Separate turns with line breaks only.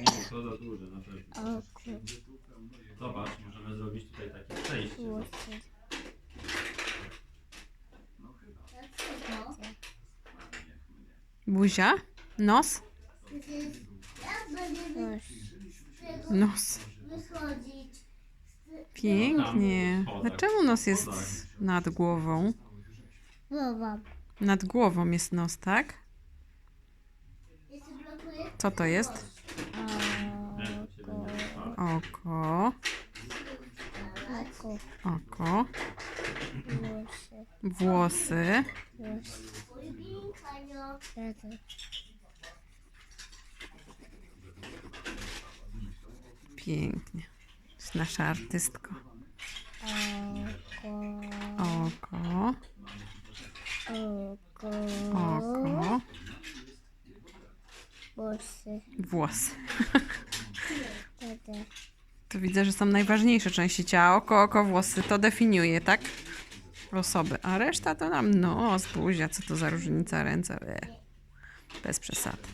Nie, to za duże na pewno.
Oko,
Zobacz, możemy zrobić tutaj takie przejście.
włosy.
Buzia? Nos?
Nos.
Pięknie. A czemu nos jest nad głową? Nad głową jest nos, tak? Co to jest?
Oko.
Oko.
Oko. Włosy.
Włosy. Pięknie. Jest nasza artystka.
Oko.
Oko.
Oko. Włosy.
Włosy. To widzę, że są najważniejsze części ciała. Oko, oko, włosy. To definiuje, tak? Osoby. A reszta to nam nos, buzia. Co to za różnica? Ręce. Bez przesady.